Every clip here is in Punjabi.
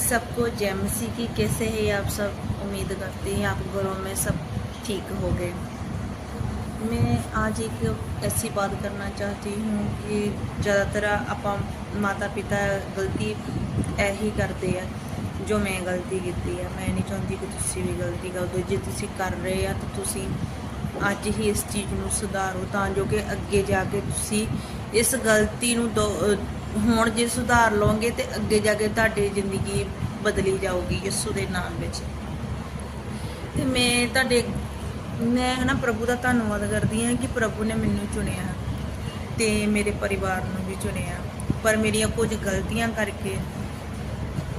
सबको जय मसीह की कैसे है आप सब उम्मीद करते हैं आप घरों में सब ठीक हो गए मैं आज एक ऐसी बात करना चाहती हूँ कि ज़्यादातर ਆਪਾਂ ਮਾਤਾ ਪਿਤਾ ਗਲਤੀ ਇਹੀ ਕਰਦੇ ਆ ਜੋ ਮੈਂ ਗਲਤੀ ਕੀਤੀ ਆ ਮੈਂ ਨਹੀਂ ਚਾਹੁੰਦੀ ਕਿ ਤੁਸੀਂ ਵੀ ਗਲਤੀ ਕਰੋ ਜੇ ਤੁਸੀਂ ਕਰ ਰਹੇ ਆ ਤਾਂ ਤੁਸੀਂ ਅੱਜ ਹੀ ਇਸ ਚੀਜ਼ ਨੂੰ ਸੁਧਾਰੋ ਤਾਂ ਜੋ ਕਿ ਅੱਗੇ ਜਾ ਕੇ ਤੁਸੀਂ ਇਸ ਗਲਤੀ ਨੂੰ ਦੋ ਅਹ ਹੁਣ ਜੇ ਸੁਧਾਰ ਲਓਗੇ ਤੇ ਅੱਗੇ ਜਾ ਕੇ ਤੁਹਾਡੀ ਜ਼ਿੰਦਗੀ ਬਦਲੀ ਜਾਊਗੀ ਯਿਸੂ ਦੇ ਨਾਮ ਵਿੱਚ। ਤੇ ਮੈਂ ਤੁਹਾਡੇ, ਮੈਂ ਨਾ ਪ੍ਰਭੂ ਦਾ ਧੰਨਵਾਦ ਕਰਦੀ ਹਾਂ ਕਿ ਪ੍ਰਭੂ ਨੇ ਮੈਨੂੰ ਚੁਣਿਆ ਤੇ ਮੇਰੇ ਪਰਿਵਾਰ ਨੂੰ ਵੀ ਚੁਣਿਆ। ਪਰ ਮੇਰੀਆਂ ਕੁਝ ਗਲਤੀਆਂ ਕਰਕੇ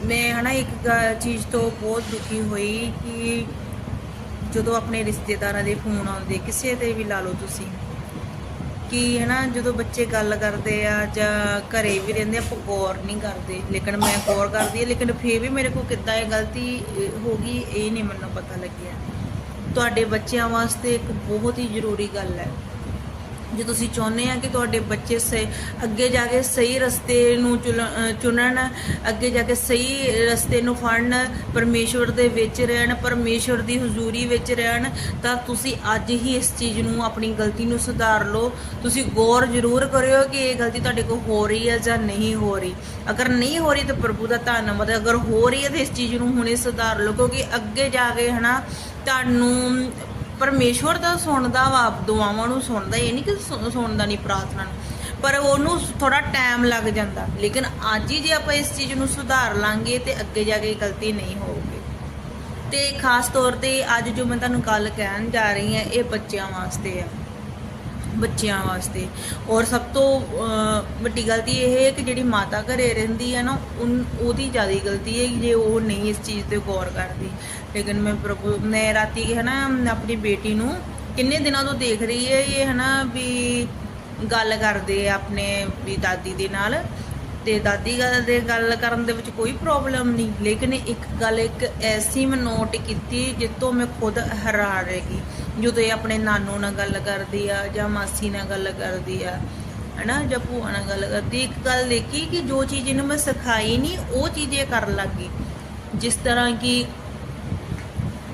ਮੈਂ ਹਨਾ ਇੱਕ ਗ- ਚੀਜ਼ ਤੋਂ ਬਹੁਤ ਦੁਖੀ ਹੋਈ ਕਿ ਜਦੋਂ ਆਪਣੇ ਰਿਸ਼ਤੇਦਾਰਾਂ ਦੇ ਫੋਨ ਆਉਂਦੇ, ਕਿਸੇ ਤੇ ਵੀ ਲਾ ਲਓ ਤੁਸੀਂ। ਕਿ ਹਨਾ ਜਦੋਂ ਬੱਚੇ ਗੱਲ ਕਰਦੇ ਆ ਜਾਂ ਘਰੇ ਵੀ ਰਹਿੰਦੇ ਆ ਗੌਰ ਨਹੀਂ ਕਰਦੇ। ਲੇਕਿਨ ਮੈਂ ਗੌਰ ਕਰਦੀ ਆ ਲੇਕਿਨ ਫੇਰ ਵੀ ਮੇਰੇ ਕੋਲ ਕਿੱਦਾਂ ਇਹ ਗਲਤੀ ਹੋ ਗਈ, ਇਹ ਨਹੀਂ ਮੈਨੂੰ ਪਤਾ ਲੱਗਿਆ। ਤੁਹਾਡੇ ਬੱਚਿਆਂ ਵਾਸਤੇ ਇੱਕ ਬਹੁਤ ਹੀ ਜ਼ਰੂਰੀ ਗੱਲ ਹੈ। ਜੇ ਤੁਸੀਂ ਚਾਹੁੰਦੇ ਆ ਕਿ ਤੁਹਾਡੇ ਬੱਚੇ ਸਹੀ ਅੱਗੇ ਜਾ ਕੇ ਸਹੀ ਰਸਤੇ ਨੂੰ ਚੁਲ- ਚੁਣਨ, ਅੱਗੇ ਜਾ ਕੇ ਸਹੀ ਰਸਤੇ ਨੂੰ ਫੜਨ, ਪਰਮੇਸ਼ਵਰ ਦੇ ਵਿੱਚ ਰਹਿਣ, ਪਰਮੇਸ਼ਵਰ ਦੀ ਹਜ਼ੂਰੀ ਵਿੱਚ ਰਹਿਣ, ਤਾਂ ਤੁਸੀਂ ਅੱਜ ਹੀ ਇਸ ਚੀਜ਼ ਨੂੰ, ਆਪਣੀ ਗਲਤੀ ਨੂੰ ਸੁਧਾਰ ਲਓ। ਤੁਸੀਂ ਗੌਰ ਜ਼ਰੂਰ ਕਰਿਓ ਕਿ ਇਹ ਗਲਤੀ ਤੁਹਾਡੇ ਕੋਲ ਹੋ ਰਹੀ ਹੈ ਜਾਂ ਨਹੀਂ ਹੋ ਰਹੀ। ਅਗਰ ਨਹੀਂ ਹੋ ਰਹੀ ਤਾਂ ਪ੍ਰਭੂ ਦਾ ਧੰਨਵਾਦ ਅਗਰ ਹੋ ਰਹੀ ਹੈ ਤਾਂ ਇਸ ਚੀਜ਼ ਨੂੰ ਹੁਣੇ ਸੁਧਾਰ ਲਓ, ਕਿਉਂਕਿ ਅੱਗੇ ਜਾ ਕੇ ਹਨਾ, ਤੁਹਾਨੂੰ ਪਰਮੇਸ਼ਵਰ ਦਾ ਸੁਣਦਾ ਵਾ ਦੁਆਵਾਂ ਨੂੰ ਸੁਣਦਾ, ਇਹ ਨਹੀਂ ਕਿ ਸੁ- ਸੁਣਦਾ ਨਹੀਂ ਪ੍ਰਾਰਥਨਾ ਨੂੰ। ਪਰ ਉਹਨੂੰ ਥੋੜਾ ਟਾਈਮ ਲੱਗ ਜਾਂਦਾ। ਲੇਕਿਨ ਅੱਜ ਹੀ ਜੇ ਆਪਾਂ ਇਸ ਚੀਜ਼ ਨੂੰ ਸੁਧਾਰ ਲਾਂਗੇ ਤੇ ਅੱਗੇ ਜਾ ਕੇ ਗਲਤੀ ਨਹੀਂ ਹੋਊਗੀ। ਤੇ ਖਾਸ ਤੌਰ ਤੇ ਅੱਜ ਜੋ ਮੈਂ ਤੁਹਾਨੂੰ ਗੱਲ ਕਹਿਣ ਜਾ ਰਹੀ ਹਾਂ, ਇਹ ਬੱਚਿਆਂ ਵਾਸਤੇ ਆ। ਬੱਚਿਆਂ ਵਾਸਤੇ। ਔਰ ਸਭ ਤੋਂ ਵੱਡੀ ਗਲਤੀ ਇਹ ਹੈ ਕਿ ਜਿਹੜੀ ਮਾਤਾ ਘਰੇ ਰਹਿੰਦੀ ਹੈ ਨਾ, ਉਨ- ਉਹਦੀ ਜ਼ਿਆਦਾ ਗਲਤੀ ਹੈ ਜੇ ਉਹ ਨਹੀਂ ਇਸ ਚੀਜ਼ ਤੇ ਗੌਰ ਕਰਦੀ। ਲੇਕਿਨ ਮੈਂ ਪ੍ਰਭੂ, ਮੈਂ ਰਾਤੀ ਹੈ ਨਾ, ਆਪਣੀ ਬੇਟੀ ਨੂੰ ਕਿੰਨੇ ਦਿਨਾਂ ਤੋਂ ਦੇਖ ਰਹੀ ਹੈ ਇਹ ਹੈ ਨਾ ਵੀ ਗੱਲ ਕਰਦੇ ਆਪਣੇ ਵੀ ਦਾਦੀ ਦੇ ਨਾਲ। ਤੇ ਦਾਦੀ ਗੱਲ ਦੇ, ਗੱਲ ਕਰਨ ਦੇ ਵਿੱਚ ਕੋਈ ਪ੍ਰੋਬਲਮ ਨਹੀਂ। ਲੇਕਿਨ ਇੱਕ ਗੱਲ ਇੱਕ ਐਸੀ ਮੈਂ ਨੋਟ ਕੀਤੀ ਜਿੱਤੋਂ ਮੈਂ ਖੁਦ ਹੈਰਾਨ ਰਹਿ ਗਈ। ਜਦੋਂ ਇਹ ਆਪਣੇ ਨਾਨੋ ਨਾਲ ਗੱਲ ਕਰਦੀ ਆ ਜਾਂ ਮਾਸੀ ਨਾਲ ਗੱਲ ਕਰਦੀ ਆ, ਹਨਾ, ਜਾਂ ਭੂਆ ਨਾਲ ਗੱਲ ਕਰਦੀ ਇੱਕ ਗੱਲ ਦੇਖੀ ਕਿ ਜੋ ਚੀਜ਼ ਇਹਨੂੰ ਮੈਂ ਸਿਖਾਈ ਨਹੀਂ, ਉਹ ਚੀਜ਼ ਇਹ ਕਰਨ ਲੱਗ ਗਈ। ਜਿਸ ਤਰ੍ਹਾਂ ਕਿ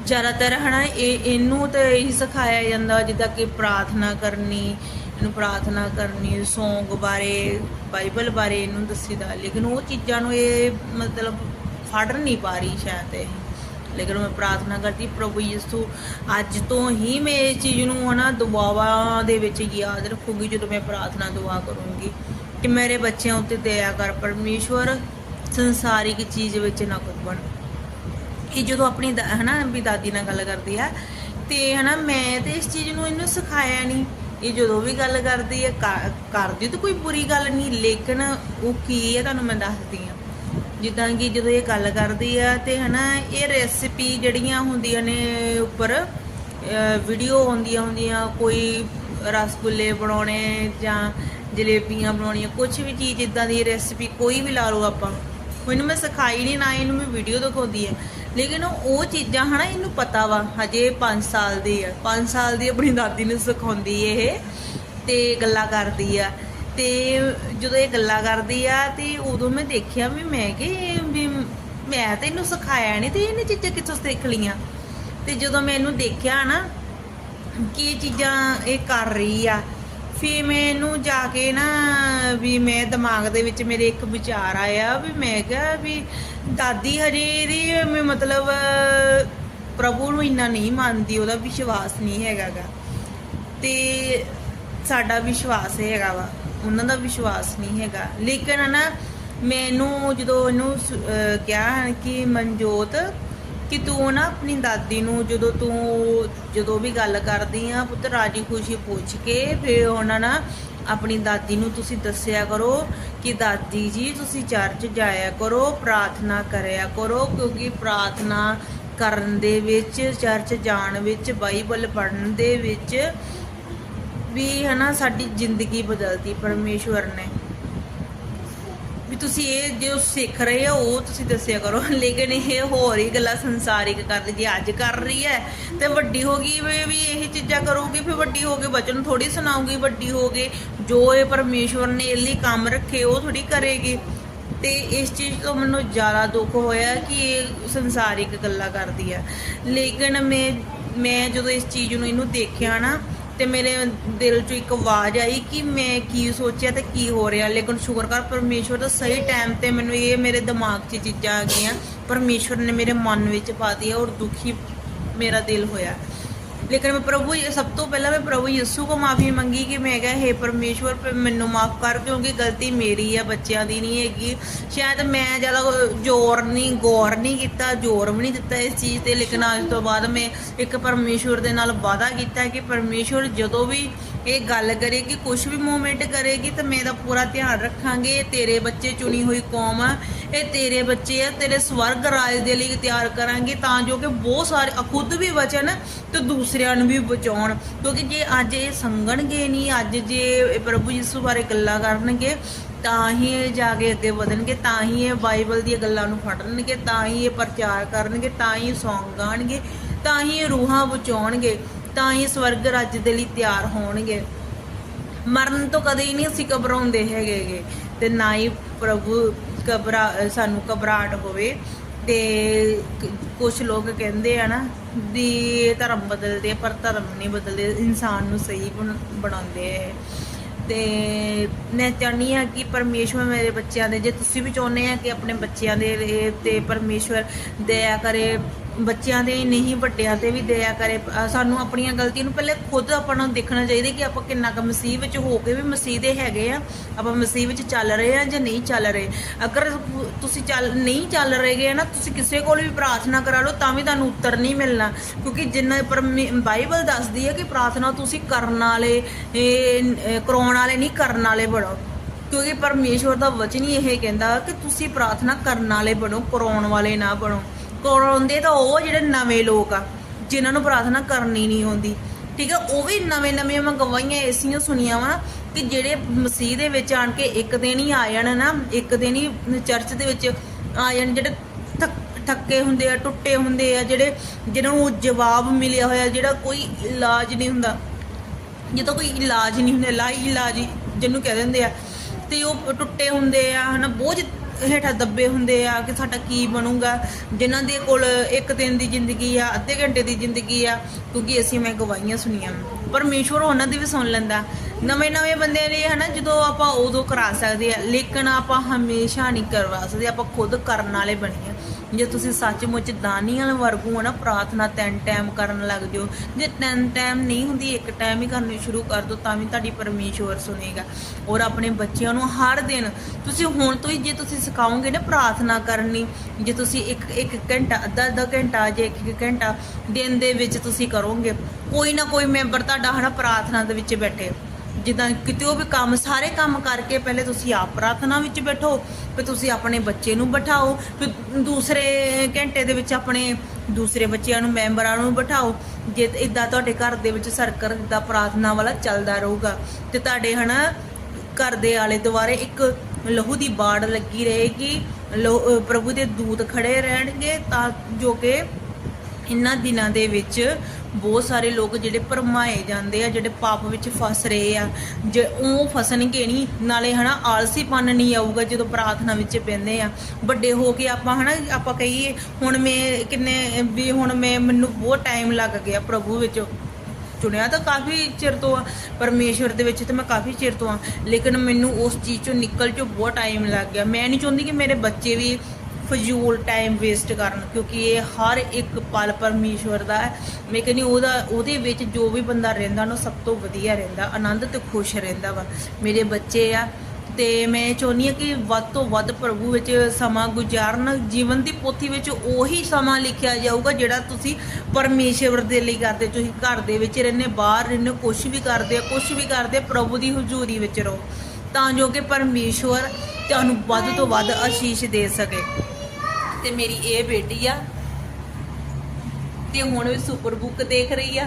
ਜ਼ਿਆਦਾਤਰ, ਹਨਾ, ਇਹ ਇਹਨੂੰ ਤਾਂ ਇਹੀ ਸਿਖਾਇਆ ਜਾਂਦਾ, ਜਿੱਦਾਂ ਕਿ ਪ੍ਰਾਰਥਨਾ ਕਰਨੀ, ਇਹਨੂੰ ਪ੍ਰਾਰਥਨਾ ਕਰਨੀ, ਸੌਂਗ ਬਾਰੇ, ਬਾਈਬਲ ਬਾਰੇ ਇਹਨੂੰ ਦੱਸੀਦਾ। ਲੇਕਿਨ ਉਹ ਚੀਜ਼ਾਂ ਨੂੰ ਇਹ ਮਤਲਬ ਫੜ ਨਹੀਂ ਪਾ ਰਹੀ ਸ਼ਾਇਦ ਇਹ। ਲੇਕਿਨ ਮੈਂ ਪ੍ਰਾਰਥਨਾ ਕਰਦੀ ਪ੍ਰਭੂ ਯਿਸੂ, ਅੱਜ ਤੋਂ ਹੀ ਮੈਂ ਇਸ ਚੀਜ਼ ਨੂੰ ਹਨਾ ਦੁਆਵਾਂ ਦੇ ਵਿੱਚ ਯਾਦ ਰੱਖੂਗੀ, ਜਦੋਂ ਮੈਂ ਪ੍ਰਾਰਥਨਾ ਦੁਆ ਕਰੂੰਗੀ ਕਿ ਮੇਰੇ ਬੱਚਿਆਂ ਉੱਤੇ ਦਇਆ ਕਰ ਪਰਮੇਸ਼ਵਰ, ਸੰਸਾਰਿਕ ਚੀਜ਼ ਵਿੱਚ ਨਾ ਕੁੱਬਣ ਇਹ ਜਦੋਂ ਆਪਣੀ ਦਾ- ਹਨਾ ਵੀ ਦਾਦੀ ਨਾਲ ਗੱਲ ਕਰਦੀ ਆ, ਤੇ ਹਨਾ ਮੈਂ ਤੇ ਇਸ ਚੀਜ਼ ਨੂੰ ਇਹਨੂੰ ਸਿਖਾਇਆ ਨਹੀਂ ਇਹ ਜਦੋਂ ਵੀ ਗੱਲ ਕਰਦੀ ਹੈ ਕਰਦੀ ਤਾਂ ਕੋਈ ਬੁਰੀ ਗੱਲ ਨਹੀਂ ਲੇਕਿਨ ਉਹ ਕੀ ਹੈ ਤੁਹਾਨੂੰ ਮੈਂ ਦੱਸਦੀ ਹਾਂ ਜਿੱਦਾਂ ਕਿ ਜਦੋਂ ਇਹ ਗੱਲ ਕਰਦੀ ਆ ਤੇ ਹਨਾ, ਇਹ ਰੈਸਿਪੀ ਜਿਹੜੀਆਂ ਹੁੰਦੀਆਂ ਨੇ ਉੱਪਰ ਵੀਡੀਓ ਆਉਂਦੀਆਂ ਹੁੰਦੀਆਂ, ਕੋਈ ਰਸਗੁੱਲੇ ਬਣਾਉਣੇ ਜਾਂ ਜਲੇਬੀਆਂ ਬਣਾਉਣੀਆਂ ਕੁਝ ਵੀ ਚੀਜ਼ ਇਦਾਂ ਦੀ ਰੈਸਿਪੀ ਕੋਈ ਵੀ ਲਾ ਲਓ ਆਪਾਂ ਮੈਨੂੰ ਮੈਂ ਸਿਖਾਈ ਨਹੀਂ ਨਾ ਇਹਨੂੰ ਮੈਂ ਵੀਡੀਓ ਦਿਖਾਉਂਦੀ ਹੈ ਲੇਕਿਨ ਉਹ ਚੀਜ਼ਾਂ ਹਨਾ, ਇਹਨੂੰ ਪਤਾ ਵਾ, ਹਜੇ 5 ਸਾਲ ਦੀ ਆ 5 ਸਾਲ ਦੀ ਆਪਣੀ ਦਾਦੀ ਨੂੰ ਸਿਖਾਉਂਦੀ ਇਹ, ਤੇ ਗੱਲਾਂ ਕਰਦੀ ਆ। ਤੇ ਜਦੋਂ ਇਹ ਗੱਲਾਂ ਕਰਦੀ ਆ ਤੇ ਉਦੋਂ ਮੈਂ ਦੇਖਿਆ ਵੀ ਮੈਂ ਕਿ ਵੀ ਮੈਂ ਤਾਂ ਇਹਨੂੰ ਸਿਖਾਇਆ ਨਹੀਂ ਤੇ ਇਹਨੇ ਚੀਜ਼ਾਂ ਕਿੱਥੋਂ ਸਿੱਖ ਲੀਆਂ ਤੇ ਜਦੋਂ ਮੈਂ ਇਹਨੂੰ ਦੇਖਿਆ ਨਾ ਕਿ ਇਹ ਚੀਜ਼ਾਂ ਇਹ ਕਰ ਰਹੀ ਆ, ਫਿਰ ਮੈਨੂੰ ਜਾ ਕੇ ਨਾ ਵੀ ਮੈਂ ਦਿਮਾਗ ਦੇ ਵਿੱਚ ਮੇਰੇ ਇੱਕ ਵਿਚਾਰ ਆਇਆ ਵੀ ਮੈਂ ਕਿਹਾ ਵੀ ਦਾਦੀ ਹਜੇ ਇਹਦੀ ਮੈਂ ਮਤਲਬ, ਪ੍ਰਭੂ ਨੂੰ ਇੰਨਾ ਨਹੀਂ ਮੰਨਦੀ, ਉਹਦਾ ਵਿਸ਼ਵਾਸ ਨਹੀਂ ਹੈਗਾਗਾ। ਤੇ ਸਾਡਾ ਵਿਸ਼ਵਾਸ ਹੈਗਾ ਵਾ। ਉਹਨਾਂ ਦਾ ਵਿਸ਼ਵਾਸ ਨਹੀਂ ਹੈਗਾ। ਲੇਕਿਨ ਨਾ ਮੈਨੂੰ ਜਦੋਂ ਇਹਨੂੰ ਸ- ਅਹ, ਕਿਹਾ ਕਿ ਮਨਜੋਤ, ਕਿ ਤੂੰ ਨਾ ਆਪਣੀ ਦਾਦੀ ਨੂੰ ਜਦੋਂ ਤੂੰ ਜਦੋਂ ਵੀ ਗੱਲ ਕਰਦੀ ਆ, ਪੁੱਤ ਰਾਜੀ ਖੁਸ਼ੀ ਪੁੱਛ ਕੇ ਫਿਰ ਉਹਨਾਂ ਨਾ ਆਪਣੀ ਦਾਦੀ ਨੂੰ ਤੁਸੀਂ ਦੱਸਿਆ ਕਰੋ ਕਿ ਦਾਦੀ ਜੀ, ਤੁਸੀਂ ਚਰਚ ਜਾਇਆ ਕਰੋ, ਪ੍ਰਾਰਥਨਾ ਕਰਿਆ ਕਰੋ, ਕਿਉਂਕਿ ਪ੍ਰਾਰਥਨਾ ਕਰਨ ਦੇ ਵਿੱਚ, ਚਰਚ ਜਾਣ ਵਿੱਚ, ਬਾਈਬਲ ਪੜ੍ਹਨ ਦੇ ਵਿੱਚ ਵੀ ਹਨਾ ਸਾਡੀ ਜ਼ਿੰਦਗੀ ਬਦਲਦੀ ਪਰਮੇਸ਼ਵਰ ਨੇ। ਵੀ ਤੁਸੀਂ ਇਹ ਜੋ ਸਿੱਖ ਰਹੇ ਹੋ, ਉਹ ਤੁਸੀਂ ਦੱਸਿਆ ਕਰੋ। ਲੇਕਿਨ ਇਹ ਹੋਰ ਹੀ ਗੱਲਾਂ ਸੰਸਾਰਿਕ ਕਰਦੀ ਜੇ ਅੱਜ ਕਰ ਰਹੀ ਹੈ। ਤੇ ਵੱਡੀ ਹੋ ਗਈ ਵੀ ਇਹ ਚੀਜ਼ਾਂ ਕਰੂਗੀ, ਫਿਰ ਵੱਡੀ ਹੋ ਕੇ ਬਚਨ ਥੋੜੀ ਸੁਣਾਉਗੀ ਵੱਡੀ ਹੋ ਕੇ ਜੋ ਇਹ ਪਰਮੇਸ਼ਵਰ ਨੇ ਇਹ ਲਈ ਕੰਮ ਰੱਖੇ, ਉਹ ਥੋੜੀ ਕਰੇਗੀ। ਤੇ ਇਸ ਚੀਜ਼ ਤੋਂ ਮੈਨੂੰ ਜ਼ਿਆਦਾ ਦੁੱਖ ਹੋਇਆ ਕਿ ਇਹ ਸੰਸਾਰਿਕ ਗੱਲਾਂ ਕਰਦੀ ਹੈ। ਲੇਕਿਨ ਮੈਂ ਮੈਂ ਜਦੋਂ ਇਸ ਚੀਜ਼ ਨੂੰ ਇਹਨੂੰ ਦੇਖਿਆ ਨਾ ਤੇ ਮੇਰੇ ਦਿਲ 'ਚ ਇੱਕ ਆਵਾਜ਼ ਆਈ ਕਿ ਮੈਂ ਕੀ ਸੋਚਿਆ ਤੇ ਕੀ ਹੋ ਰਿਹਾ। ਲੇਕਿਨ ਸ਼ੁਕਰ ਕਰ, ਪਰਮੇਸ਼ਵਰ ਦਾ ਸਹੀ ਟਾਈਮ ਤੇ ਮੈਨੂੰ ਇਹ ਮੇਰੇ ਦਿਮਾਗ 'ਚ ਚੀਜ਼ਾਂ ਆ ਗਈਆਂ। ਪਰਮੇਸ਼ਵਰ ਨੇ ਮੇਰੇ ਮਨ ਵਿੱਚ ਪਾ ਦਿੱਤੀ ਔਰ ਦੁਖੀ ਮੇਰਾ ਦਿਲ ਹੋਇਆ। ਲੇਕਿਨ ਮੈਂ ਪ੍ਰਭੂ ਸਭ ਤੋਂ ਪਹਿਲਾਂ ਮੈਂ ਪ੍ਰਭੂ ਯਿਸੂ ਕੋ ਮਾਫੀ ਮੰਗੀ ਕਿ ਮੈਂ ਕਿਹਾ, ਹੇ ਪਰਮੇਸ਼ਵਰ ਮੈਨੂੰ ਮਾਫ ਕਰ ਕਿਉਂਕਿ ਗਲਤੀ ਮੇਰੀ ਆ, ਬੱਚਿਆਂ ਦੀ ਨਹੀਂ ਹੈਗੀ। ਸ਼ਾਇਦ ਮੈਂ ਜ਼ਿਆਦਾ ਜ਼ੋਰ ਨਹੀਂ, ਗੌਰ ਨਹੀਂ ਕੀਤਾ, ਜ਼ੋਰ ਵੀ ਨਹੀਂ ਦਿੱਤਾ ਇਸ ਚੀਜ਼ ਤੇ, ਲੇਕਿਨ ਅੱਜ ਤੋਂ ਬਾਅਦ ਮੈਂ ਇੱਕ ਪਰਮੇਸ਼ਵਰ ਦੇ ਨਾਲ ਵਾਅਦਾ ਕੀਤਾ ਕਿ ਪਰਮੇਸ਼ਵਰ ਜਦੋਂ ਵੀ ਇਹ ਗੱਲ ਕਰੇਗੀ ਕੁਝ ਵੀ ਮੂਵਮੈਂਟ ਕਰੇਗੀ ਤਾਂ ਮੈਂ ਇਹਦਾ ਪੂਰਾ ਧਿਆਨ ਰੱਖਾਂਗੇ। ਤੇਰੇ ਬੱਚੇ ਚੁਣੀ ਹੋਈ ਕੌਮ ਆ। ਇਹ ਤੇਰੇ ਬੱਚੇ ਆ, ਤੇਰੇ ਸਵਰਗ ਰਾਜ ਦੇ ਲਈ ਤਿਆਰ ਕਰਾਂਗੇ ਤਾਂ ਜੋ ਕਿ ਬਹੁਤ ਸਾਰੇ ਖੁਦ ਵੀ ਬਚਣ ਤੇ ਦੂਸਰਿਆਂ ਨੂੰ ਵੀ ਬਚਾਉਣ। ਕਿਉਂਕਿ ਜੇ ਅੱਜ ਇਹ ਸੰਗਣਗੇ ਨਹੀਂ, ਅੱਜ ਜੇ ਪ੍ਰਭੂ ਯਿਸੂ ਬਾਰੇ ਗੱਲਾਂ ਕਰਨਗੇ, ਤਾਂ ਹੀ ਇਹ ਜਾ ਕੇ ਅੱਗੇ ਵਧਣਗੇ, ਤਾਂ ਹੀ ਇਹ ਬਾਈਬਲ ਦੀਆਂ ਗੱਲਾਂ ਨੂੰ ਫੜਨਗੇ, ਤਾਂ ਹੀ ਇਹ ਪ੍ਰਚਾਰ ਕਰਨਗੇ, ਤਾਂ ਹੀ ਸੌਂਗ ਗਾਣਗੇ, ਤਾਂ ਹੀ ਇਹ ਰੂਹਾਂ ਬਚਾਉਣਗੇ। ਤਾਂ ਹੀ ਸਵਰਗ ਰਾਜ ਦੇ ਲਈ ਤਿਆਰ ਹੋਣਗੇ। ਮਰਨ ਤੋਂ ਕਦੇ ਹੀ ਨਹੀਂ ਅਸੀਂ ਘਬਰਾਉਂਦੇ ਹੈਗੇਗੇ ਤੇ ਨਾ ਹੀ ਪ੍ਰਭੂ ਘਬਰਾ, ਸਾਨੂੰ ਘਬਰਾਹਟ ਹੋਵੇ ਤੇ ਕੁਝ ਲੋਕ ਕਹਿੰਦੇ ਆ ਨਾ ਵੀ ਇਹ ਧਰਮ ਬਦਲਦੇ ਪਰ ਧਰਮ ਨਹੀਂ ਬਦਲਦੇ, ਇਨਸਾਨ ਨੂੰ ਸਹੀ ਬਣ- ਬਣਾਉਂਦੇ ਆ ਤੇ ਮੈਂ ਚਾਹੁੰਦੀ ਆ ਕਿ ਪਰਮੇਸ਼ਵਰ ਮੇਰੇ ਬੱਚਿਆਂ ਦੇ, ਜੇ ਤੁਸੀਂ ਵੀ ਚਾਹੁੰਦੇ ਆ ਕਿ ਆਪਣੇ ਬੱਚਿਆਂ ਦੇ ਤੇ ਪਰਮੇਸ਼ਵਰ ਦਇਆ ਕਰੇ ਬੱਚਿਆਂ ਦੇ ਨਹੀਂ ਵੱਡਿਆਂ ਤੇ ਵੀ ਦਇਆ ਕਰੇ। ਸਾਨੂੰ ਆਪਣੀਆਂ ਗਲਤੀਆਂ ਨੂੰ ਪਹਿਲੇ ਖੁਦ ਆਪਾਂ ਨੂੰ ਦੇਖਣਾ ਚਾਹੀਦਾ ਕਿ ਆਪਾਂ ਕਿੰਨਾ ਕੁ ਮਸੀਹ ਵਿੱਚ ਹੋ ਕੇ ਵੀ ਮਸੀਹ ਦੇ ਹੈਗੇ ਆ। ਆਪਾਂ ਮਸੀਹ ਵਿੱਚ ਚੱਲ ਰਹੇ ਆ ਜਾਂ ਨਹੀਂ ਚੱਲ ਰਹੇ। ਅਗਰ ਤੁਸੀਂ ਚੱਲ ਨਹੀਂ ਚੱਲ ਰਹੇਗੇ ਨਾ ਤੁਸੀਂ ਕਿਸੇ ਕੋਲ ਵੀ ਪ੍ਰਾਰਥਨਾ ਕਰਾ ਲਓ ਤਾਂ ਵੀ ਤੁਹਾਨੂੰ ਉੱਤਰ ਨਹੀਂ ਮਿਲਣਾ। ਕਿਉਂਕਿ ਜਿੰਨਾ ਪਰਮੇ- ਬਾਈਬਲ ਦੱਸਦੀ ਹੈ ਕਿ ਪ੍ਰਾਰਥਨਾ ਤੁਸੀਂ ਕਰਨ ਵਾਲੇ ਇਹ, ਕਰਾਉਣ ਵਾਲੇ ਨਹੀਂ ਕਰਨ ਵਾਲੇ ਬਣੋ। ਕਿਉਂਕਿ ਪਰਮੇਸ਼ਵਰ ਦਾ ਵਚਨ ਹੀ ਇਹ ਕਹਿੰਦਾ ਕਿ ਤੁਸੀਂ ਪ੍ਰਾਰਥਨਾ ਕਰਨ ਵਾਲੇ ਬਣੋ ਕਰਾਉਣ ਵਾਲੇ ਨਾ ਬਣੋ। ਕਰਾਉਂਦੇ ਤਾਂ ਉਹ ਜਿਹੜੇ ਨਵੇਂ ਲੋਕ ਆ, ਜਿਨ੍ਹਾਂ ਨੂੰ ਪ੍ਰਾਰਥਨਾ ਕਰਨੀ ਨਹੀਂ ਆਉਂਦੀ ਠੀਕ ਹੈ ਉਹ ਵੀ ਨਵੇਂ ਨਵੇਂ ਮੈਂ ਗਵਾਹੀਆਂ ਐਸੀਆਂ ਸੁਣੀਆਂ ਵਾ ਕਿ ਜਿਹੜੇ ਮਸੀਹ ਦੇ ਵਿੱਚ ਆਣ ਕੇ ਇੱਕ ਦਿਨ ਹੀ ਆ ਜਾਣ ਨਾ, ਇੱਕ ਦਿਨ ਹੀ ਚਰਚ ਦੇ ਵਿੱਚ ਆ ਜਾਣ, ਜਿਹੜੇ ਥੱਕ- ਥੱਕੇ ਹੁੰਦੇ ਆ, ਟੁੱਟੇ ਹੁੰਦੇ ਆ, ਜਿਹੜੇ, ਜਿਹਨਾਂ ਨੂੰ ਜਵਾਬ ਮਿਲਿਆ ਹੋਇਆ, ਜਿਹੜਾ ਕੋਈ ਇਲਾਜ ਨਹੀਂ ਹੁੰਦਾ। ਜਦੋਂ ਕੋਈ ਇਲਾਜ ਨਹੀਂ ਹੁੰਦਾ ਲਾਈ ਇਲਾਜ ਜਿਹਨੂੰ ਕਹਿ ਦਿੰਦੇ ਆ, ਤੇ ਉਹ ਟੁੱਟੇ ਹੁੰਦੇ ਆ, ਹਨਾ, ਬੋਝ ਹੇਠਾਂ ਦੱਬੇ ਹੁੰਦੇ ਆ ਕਿ ਸਾਡਾ ਕੀ ਬਣੂਗਾ। ਜਿਨ੍ਹਾਂ ਦੇ ਕੋਲ ਇੱਕ ਦਿਨ ਦੀ ਜ਼ਿੰਦਗੀ ਆ, ਅੱਧੇ ਘੰਟੇ ਦੀ ਜ਼ਿੰਦਗੀ ਆ, ਕਿਉਂਕਿ ਅਸੀਂ ਮੈਂ ਗਵਾਹੀਆਂ ਸੁਣੀਆਂ। ਪਰਮੇਸ਼ਵਰ ਉਹਨਾਂ ਦੀ ਵੀ ਸੁਣ ਲੈਂਦਾ। ਨਵੇਂ ਨਵੇਂ ਬੰਦੇ ਲਈ ਹਨਾ, ਜਦੋਂ ਆਪਾਂ ਉਦੋਂ ਕਰਾ ਸਕਦੇ ਆ, ਲੇਕਿਨ ਆਪਾਂ ਹਮੇਸ਼ਾ ਨਹੀਂ ਕਰਵਾ ਸਕਦੇ, ਆਪਾਂ ਖੁਦ ਕਰਨ ਵਾਲੇ ਬਣੀਏ ਜੇ ਤੁਸੀਂ ਸੱਚਮੁੱਚ ਦਾਨੀਆਂ ਵਰਗੂ ਹੋ ਨਾ, ਪ੍ਰਾਰਥਨਾ ਤਿੰਨ ਟਾਈਮ ਕਰਨ ਲੱਗ ਜਾਓ। ਜੇ ਤਿੰਨ ਟਾਈਮ ਨਹੀਂ ਹੁੰਦੀ, ਇੱਕ ਟਾਈਮ ਹੀ ਕਰਨੀ ਸ਼ੁਰੂ ਕਰ ਦਿਓ, ਤਾਂ ਵੀ ਤੁਹਾਡੀ ਪਰਮੇਸ਼ਵਰ ਸੁਣੇਗਾ ਔਰ ਆਪਣੇ ਬੱਚਿਆਂ ਨੂੰ ਹਰ ਦਿਨ ਤੁਸੀਂ ਹੁਣ ਤੋਂ ਹੀ ਜੇ ਤੁਸੀਂ ਸਿਖਾਓਗੇ ਨਾ ਪ੍ਰਾਰਥਨਾ ਕਰਨੀ, ਜੇ ਤੁਸੀਂ ਇੱਕ ਇੱਕ ਘੰਟਾ, ਅੱਧਾ ਅੱਧਾ ਘੰਟਾ ਜੇ ਇੱਕ ਇੱਕ ਘੰਟਾ ਦਿਨ ਦੇ ਵਿੱਚ ਤੁਸੀਂ ਕਰੋਗੇ, ਕੋਈ ਨਾ ਕੋਈ ਮੈਂਬਰ ਤੁਹਾਡਾ ਹਨਾ ਪ੍ਰਾਰਥਨਾ ਦੇ ਵਿੱਚ ਬੈਠੇ। ਜਿੱਦਾਂ ਕਿਤੇ ਉਹ ਵੀ ਕੰਮ, ਸਾਰੇ ਕੰਮ ਕਰਕੇ ਪਹਿਲੇ ਤੁਸੀਂ ਆਪ ਪ੍ਰਾਰਥਨਾ ਵਿੱਚ ਬੈਠੋ, ਫਿਰ ਤੁਸੀਂ ਆਪਣੇ ਬੱਚੇ ਨੂੰ ਬਿਠਾਓ, ਫਿਰ ਦੂਸਰੇ ਘੰਟੇ ਦੇ ਵਿੱਚ ਆਪਣੇ ਦੂਸਰੇ ਬੱਚਿਆਂ ਨੂੰ, ਮੈਂਬਰਾਂ ਨੂੰ ਬਿਠਾਓ। ਜੇ ਇਦਾਂ ਤੁਹਾਡੇ ਘਰ ਦੇ ਵਿੱਚ ਸਰਕਲ ਦਾ ਪ੍ਰਾਰਥਨਾ ਵਾਲਾ ਚੱਲਦਾ ਰਹੂਗਾ, ਤੇ ਤੁਹਾਡੇ ਹਨਾ ਘਰ ਦੇ ਆਲੇ ਦੁਆਲੇ ਇੱਕ ਲਹੂ ਦੀ ਬਾੜ ਲੱਗੀ ਰਹੇਗੀ ਲਹੂ- ਪ੍ਰਭੂ ਦੇ ਦੂਤ ਖੜੇ ਰਹਿਣਗੇ ਤਾਂ ਜੋ ਕਿ ਇਹਨਾਂ ਦਿਨਾਂ ਦੇ ਵਿੱਚ ਬਹੁਤ ਸਾਰੇ ਲੋਕ ਜਿਹੜੇ ਭਰਮਾਏ ਜਾਂਦੇ ਆ, ਜਿਹੜੇ ਪਾਪ ਵਿੱਚ ਫਸ ਰਹੇ ਆ। ਜੇ ਉਹ ਫਸਣਗੇ ਨਹੀਂ ਨਾਲੇ ਹਨਾ ਆਲਸੀਪਨ ਨਹੀਂ ਆਊਗਾ ਜਦੋਂ ਪ੍ਰਾਰਥਨਾ ਵਿੱਚ ਪੈਂਦੇ ਆ। ਵੱਡੇ ਹੋ ਕੇ ਆਪਾਂ ਹਨਾ, ਆਪਾਂ ਕਹੀਏ, ਹੁਣ ਮੈਂ ਕਿੰਨੇ, ਵੀ ਹੁਣ ਮੈਂ, ਮੈਨੂੰ ਬਹੁਤ ਟਾਈਮ ਲੱਗ ਗਿਆ ਪ੍ਰਭੂ ਵਿੱਚ। ਚੁਣਿਆ ਤਾਂ ਕਾਫੀ ਚਿਰ ਤੋਂ ਆ, ਪਰਮੇਸ਼ਵਰ ਦੇ ਵਿੱਚ ਤੇ ਮੈਂ ਕਾਫੀ ਚਿਰ ਤੋਂ ਆ। ਲੇਕਿਨ ਮੈਨੂੰ ਉਸ ਚੀਜ਼ ਚੋਂ ਨਿਕਲ ਚੋਂ ਬਹੁਤ ਟਾਈਮ ਲੱਗ ਗਿਆ। ਮੈਂ ਨਹੀਂ ਚਾਹੁੰਦੀ ਕਿ ਮੇਰੇ ਬੱਚੇ ਵੀ ਫਜ਼ੂਲ ਟਾਈਮ ਵੇਸਟ ਕਰਨ, ਕਿਉਂਕਿ ਇਹ ਹਰ ਇੱਕ ਪਲ ਪਰਮੇਸ਼ਵਰ ਦਾ ਹੈ। ਮੈਂ ਕਹਿੰਦੀ ਉਹਦਾ, ਉਹਦੇ ਵਿੱਚ ਜੋ ਵੀ ਬੰਦਾ ਰਹਿੰਦਾ ਨਾ ਸਭ ਤੋਂ ਵਧੀਆ ਰਹਿੰਦਾ, ਆਨੰਦ ਤੇ ਖੁਸ਼ ਰਹਿੰਦਾ ਵਾ। ਮੇਰੇ ਬੱਚੇ ਆ, ਤੇ ਮੈਂ ਚਾਹੁੰਦੀ ਹਾਂ ਕਿ ਵੱਧ ਤੋਂ ਵੱਧ ਪ੍ਰਭੂ ਵਿੱਚ ਸਮਾਂ ਗੁਜ਼ਾਰਨ, ਜੀਵਨ ਦੀ ਪੋਥੀ ਵਿੱਚ ਉਹੀ ਸਮਾਂ ਲਿਖਿਆ ਜਾਊਗਾ, ਜਿਹੜਾ ਤੁਸੀਂ ਪਰਮੇਸ਼ਵਰ ਦੇ ਲਈ ਕਰਦੇ, ਤੁਸੀਂ ਘਰ ਦੇ ਵਿੱਚ ਰਹਿੰਦੇ, ਬਾਹਰ ਰਹਿੰਦੇ ਕੁਝ ਵੀ ਕਰਦੇ ਆ ਕੁਝ ਵੀ ਕਰਦੇ, ਪ੍ਰਭੂ ਦੀ ਹਜ਼ੂਰੀ ਵਿੱਚ ਰਹੋ। ਤਾਂ ਜੋ ਕਿ ਪਰਮੇਸ਼ਵਰ ਤੁਹਾਨੂੰ ਵੱਧ ਤੋਂ ਵੱਧ ਆਸ਼ੀਸ਼ ਦੇ ਸਕੇ। ਤੇ ਮੇਰੀ ਇਹ ਬੇਟੀ ਆ। ਤੇ ਹੁਣ ਵੀ ਸੁਪਰ ਬੁੱਕ ਦੇਖ ਰਹੀ ਆ।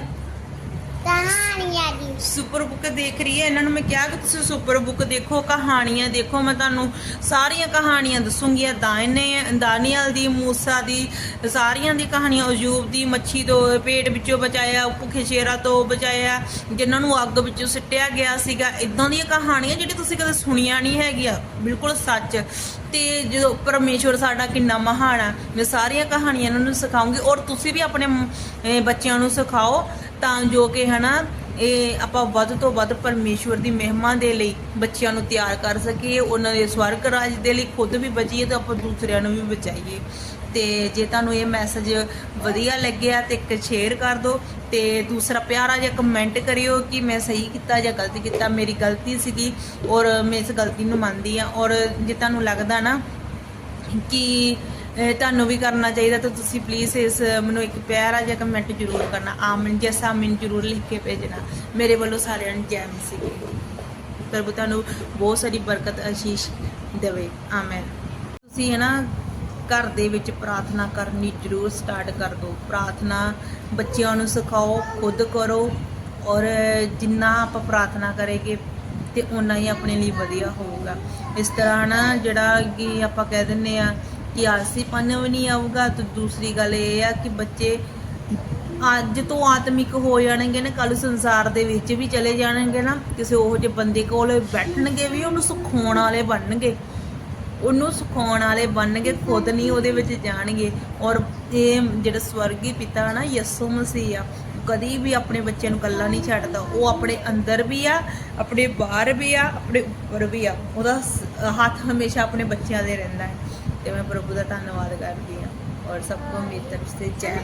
ਕਹਾਣੀਆਂ ਦੀ। ਸੁਪਰ ਬੁੱਕ ਦੇਖ ਰਹੀ ਹੈ ਇਹਨਾਂ ਨੂੰ ਮੈਂ ਕਿਹਾ ਕਿ ਤੁਸੀਂ ਸੁਪਰ ਬੁੱਕ ਦੇਖੋ ਕਹਾਣੀਆਂ ਦੇਖੋ। ਮੈਂ ਤੁਹਾਨੂੰ ਸਾਰੀਆਂ ਕਹਾਣੀਆਂ ਦੱਸੂੰਗੀ। ਦਾਇਨੇ ਦਾਨੀਅਲ ਦੀ ਮੂਸਾ ਦੀ ਸਾਰੀਆਂ ਦੀ ਕਹਾਣੀਆਂ। ਅਯੂਬ ਦੀ ਮੱਛੀ ਤੋਂ ਪੇਟ ਵਿੱਚੋਂ ਬਚਾਇਆ ਭੁੱਖੇ ਸ਼ੇਰਾਂ ਤੋਂ ਬਚਾਇਆ ਜਿਨ੍ਹਾਂ ਨੂੰ ਅੱਗ ਵਿੱਚੋਂ ਸਿੱਟਿਆ ਗਿਆ ਸੀਗਾ। ਇਦਾਂ ਦੀਆਂ ਕਹਾਣੀਆਂ ਜਿਹੜੀ ਤੁਸੀਂ ਕਦੇ ਸੁਣੀਆਂ ਨਹੀਂ ਹੈਗੀਆਂ। ਬਿਲਕੁਲ ਸੱਚ। ਤੇ ਜਦੋਂ ਪਰਮੇਸ਼ਵਰ ਸਾਡਾ ਕਿੰਨਾ ਮਹਾਨ ਆ, ਮੈਂ ਸਾਰੀਆਂ ਕਹਾਣੀਆਂ ਇਹਨਾਂ ਨੂੰ ਸਿਖਾਉਂਗੀ ਔਰ ਤੁਸੀਂ ਵੀ ਆਪਣੇ ਮ- ਬੱਚਿਆਂ ਨੂੰ ਸਿਖਾਓ ਤਾਂ ਜੋ ਕਿ ਹਨਾ, ਇਹ ਆਪਾਂ ਵੱਧ ਤੋਂ ਵੱਧ ਪਰਮੇਸ਼ਵਰ ਦੀ ਮਹਿਮਾ ਦੇ ਲਈ ਬੱਚਿਆਂ ਨੂੰ ਤਿਆਰ ਕਰ ਸਕੀਏ, ਉਹਨਾਂ ਦੇ ਸਵਰਗ ਰਾਜ ਦੇ ਲਈ ਖੁਦ ਵੀ ਬਚੀਏ ਤੇ ਆਪਾਂ ਦੂਸਰਿਆਂ ਨੂੰ ਵੀ ਬਚਾਈਏ। ਤੇ ਜੇ ਤੁਹਾਨੂੰ ਇਹ ਮੈਸੇਜ ਵਧੀਆ ਲੱਗਿਆ ਤੇ ਇੱਕ ਸ਼ੇਅਰ ਕਰ ਦਿਓ ਤੇ ਦੂਸਰਾ ਪਿਆਰਾ ਜਿਹਾ ਕਮੈਂਟ ਕਰਿਓ ਕਿ ਮੈਂ ਸਹੀ ਕੀਤਾ ਜਾਂ ਗਲਤ ਕੀਤਾ ਮੇਰੀ ਗਲਤੀ ਸੀਗੀ ਔਰ ਮੈਂ ਇਸ ਗਲਤੀ ਨੂੰ ਮੰਨਦੀ ਆ ਔਰ ਜੇ ਤੁਹਾਨੂੰ ਲੱਗਦਾ ਨਾ ਕਿ ਅਹ, ਤੁਹਾਨੂੰ ਵੀ ਕਰਨਾ ਚਾਹੀਦਾ ਤਾਂ ਤੁਸੀਂ ਪਲੀਜ਼ ਇਸ ਮੈਨੂੰ ਇੱਕ ਪਿਆਰਾ ਜਿਹਾ ਕਮੈਂਟ ਜ਼ਰੂਰ ਕਰਨਾ ਆਮਨ ਜੈਸਾ ਆਮਨ ਜ਼ਰੂਰ ਲਿਖ ਕੇ ਭੇਜਣਾ ਮੇਰੇ ਵੱਲੋਂ ਸਾਰਿਆਂ ਨੂੰ ਜੈ ਮਸੀਹ ਪ੍ਰਭੂ ਤੁਹਾਨੂੰ ਬਹੁਤ ਸਾਰੀ ਬਰਕਤ ਆਸ਼ੀਸ਼ ਦੇਵੇ ਆਮੇਨ। ਤੁਸੀਂ ਹੈ ਨਾ ਘਰ ਦੇ ਵਿੱਚ ਪ੍ਰਾਰਥਨਾ ਕਰਨੀ ਜ਼ਰੂਰ ਸਟਾਰਟ ਕਰ ਦਿਓ। ਪ੍ਰਾਰਥਨਾ ਬੱਚਿਆਂ ਨੂੰ ਸਿਖਾਓ, ਖੁਦ ਕਰੋ ਔਰ ਜਿੰਨਾ ਆਪਾਂ ਪ੍ਰਾਰਥਨਾ ਕਰੇਗੇ ਤੇ ਉਨਾ ਹੀ ਆਪਣੇ ਲਈ ਵਧੀਆ ਹੋਊਗਾ। ਇਸ ਤਰ੍ਹਾਂ ਨਾ ਜਿਹੜਾ ਕਿ ਆਪਾਂ ਕਹਿ ਦਿੰਨੇ ਆ ਕਿ ਆਲਸੀਪਨ ਵੀ ਨਹੀਂ ਆਊਗਾ ਤੇ ਦੂਸਰੀ ਗੱਲ ਇਹ ਆ ਕਿ ਬੱਚੇ ਅੱਜ ਤੋਂ ਆਤਮਿਕ ਹੋ ਜਾਣਗੇ ਨਾ ਕੱਲ ਸੰਸਾਰ ਦੇ ਵਿੱਚ ਵੀ ਚਲੇ ਜਾਣਗੇ ਨਾ, ਕਿਸੇ ਉਹ ਜਿਹੇ ਬੰਦੇ ਕੋਲ ਬੈਠਣਗੇ ਵੀ ਉਹਨੂੰ ਸਿਖਾਉਣ ਵਾਲੇ ਬਣਨਗੇ। ਉਹਨੂੰ ਸਿਖਾਉਣ ਵਾਲੇ ਬਣਨਗੇ, ਖੁਦ ਨਹੀਂ ਉਹਦੇ ਵਿੱਚ ਜਾਣਗੇ। ਔਰ ਇਹ ਜਿਹੜਾ ਸਵਰਗੀ ਪਿਤਾ ਨਾ, ਯਿਸੂ ਮਸੀਹ ਆ ਕਦੀ ਵੀ ਆਪਣੇ ਬੱਚਿਆਂ ਨੂੰ ਇਕੱਲਾ ਨਹੀਂ ਛੱਡਦਾ। ਉਹ ਆਪਣੇ ਅੰਦਰ ਵੀ ਆ, ਆਪਣੇ ਬਾਹਰ ਵੀ ਆ, ਆਪਣੇ ਉੱਪਰ ਵੀ ਆ। ਉਹਦਾ ਹੱਥ ਹਮੇਸ਼ਾ ਆਪਣੇ ਬੱਚਿਆਂ ਦੇ ਰਹਿੰਦਾ ਹੈ। ਤੇ ਮੈਂ ਪ੍ਰਭੂ ਦਾ ਧੰਨਵਾਦ ਕਰਦੀ ਹਾਂ। ਔਰ ਸਭ ਕੋ ਮੇਰੀ ਤਰਫ ਸੇ ਜੈ।